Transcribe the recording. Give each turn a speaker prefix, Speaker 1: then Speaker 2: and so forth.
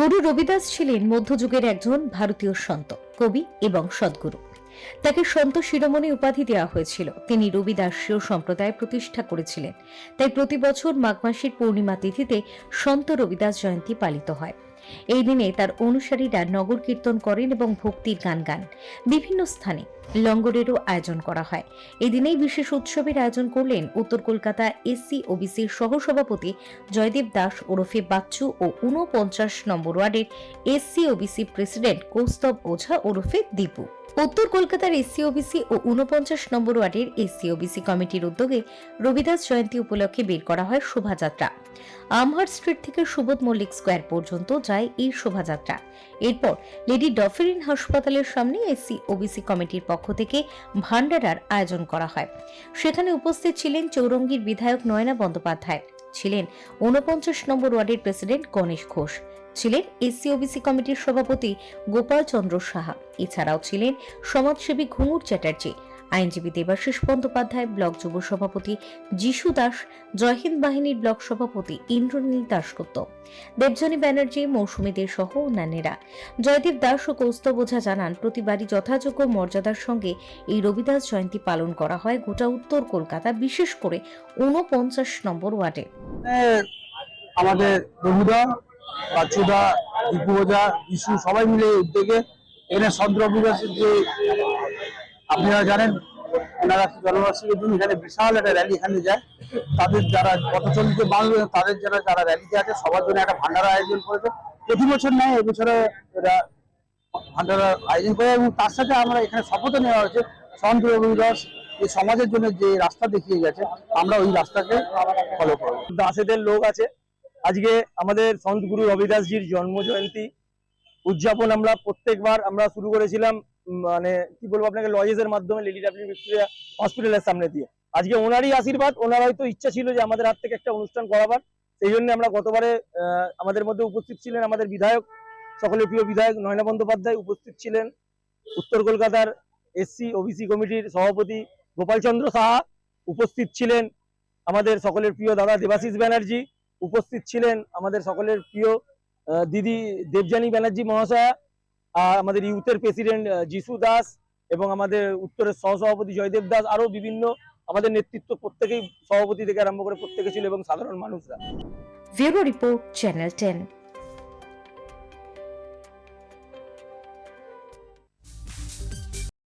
Speaker 1: গুরু রবিদাস ছিলেন মধ্যযুগের একজন ভারতীয় সন্ত, কবি এবং সদ্গুরু। তাকে সন্ত শিরোমণি উপাধি দেওয়া হয়েছিল। তিনি রবিদাসীয় সম্প্রদায় প্রতিষ্ঠা করেছিলেন। তাই প্রতি বছর মাঘ মাসের পূর্ণিমা তিথিতে সন্ত রবিদাস জয়ন্তী পালিত হয়। এই দিনে তার অনুসারীরা নগর কীর্তন করেন এবং ভক্তির গান গান। বিভিন্ন স্থানে লঙ্গরেরও আয়োজন করা হয়। এই দিনেই বিশেষ উৎসবের আয়োজন করলেন উত্তর কলকাতা এসসি ওবিসির সহসভাপতি জয়দেব দাস ওরফে বাচ্চু ও ঊনপঞ্চাশ নম্বর ওয়ার্ডের SC OBC president Koustav Ojha ওরফে দীপু। উত্তর কলকাতার এসসি ওবিসি ও উনপঞ্চাশ নম্বর ওয়ার্ডের এসসি ওবিসি কমিটির উদ্যোগে রবিদাস জয়ন্তী উপলক্ষে বের করা হয় শোভাযাত্রা। আমহার স্ট্রিট থেকে সুবোধ মল্লিক স্কোয়ার পর্যন্ত যায় এই শোভাযাত্রা। এরপর লেডি ডফেরিন হাসপাতালের সামনে এসসি ওবিসি কমিটির পক্ষ থেকে ভান্ডারার আয়োজন করা হয়। সেখানে উপস্থিত ছিলেন চৌরঙ্গীর বিধায়ক নয়না বন্দ্যোপাধ্যায়, ছিলেন ঊনপঞ্চাশ নম্বর ওয়ার্ডের প্রেসিডেন্ট গণেশ ঘোষ, ছিলেন এসসি ওবিসি কমিটির সভাপতি গোপাল চন্দ্র সাহা, এছাড়াও ছিলেন সমাজসেবী ঘুঙুর চ্যাটার্জি আইনজীবী দেবাশিস বন্দ্যোপাধ্যায়, ব্লক যুব সভাপতি যিশু দাস জয়হিন্দ বাহিনীর ব্লক সভাপতি ইন্দ্রনীল দাশগুপ্ত দেবজনী ব্যানার্জি, মৌসুমী দে সহ অন্যান্যরা। জয়দীপ দাস ও কৌস্তব ওঝা জানান, প্রতিবারই যথাযোগ্য মর্যাদার সঙ্গে এই রবিদাস জয়ন্তী পালন করা হয় গোটা উত্তর কলকাতা, বিশেষ করে ঊনপঞ্চাশ নম্বর ওয়ার্ডে।
Speaker 2: আমাদের প্রভুদা বাচ্চুদা, দীপু ওঝা ইস্যু সবাই মিলে উদ্যোগে এখানে রবিদাসের যে আপনারা জানেন, ওনারা জনবাসীর জন্য এখানে বিশাল একটা র্যালি এখানে যায়। তাদের যারা পথচলিত বাংলা তাদের যারা যারা র্যালিতে আছে, সবার জন্য একটা ভান্ডারা আয়োজন করেছে। প্রতি বছর নেয় এবছরে এরা ভান্ডারা আয়োজন করে এবং তার সাথে আমরা এখানে শপথ নেওয়া হয়েছে। সন্ত রবিদাস এই সমাজের জন্য যে রাস্তা দেখিয়ে গেছে, আমরা ওই রাস্তাকে ফলো করব।
Speaker 3: দাসেদের লোক আছে। আজকে আমাদের সন্ত গুরু রবিদাসজির জন্ম জয়ন্তী উদযাপন আমরা প্রত্যেকবার আমরা শুরু করেছিলাম। মানে কি বলব আপনাকে লজেসের মাধ্যমে লেডি ডাব্লিউ ভিক্টোরিয়া হসপিটালের সামনে দিয়ে। আজকে ওনারই আশীর্বাদ, ওনার হয়তো ইচ্ছা ছিল যে আমাদের হাত থেকে একটা অনুষ্ঠান করাবার। সেই জন্য আমরা গতবারে আমাদের মধ্যে উপস্থিত ছিলেন আমাদের বিধায়ক, সকলের প্রিয় বিধায়ক নয়না বন্দ্যোপাধ্যায় উপস্থিত ছিলেন। উত্তর কলকাতার এসসি ওবিসি কমিটির সভাপতি গোপালচন্দ্র সাহা উপস্থিত ছিলেন। আমাদের সকলের প্রিয় দাদা দেবাশিস ব্যানার্জি উপস্থিত ছিলেন। আমাদের সকলের প্রিয় দিদি দেবযানী ব্যানার্জি মহাশয়া আমাদের ইউথের প্রেসিডেন্ট যিশু দাস এবং আমাদের উত্তরের সহসভাপতি জয়দেব দাস আরও বিভিন্ন আমাদের নেতৃত্ব প্রত্যেকেই সভাপতি থেকে আরম্ভ করে প্রত্যেকে ছিল এবং সাধারণ মানুষরা।
Speaker 1: Report, channel ten.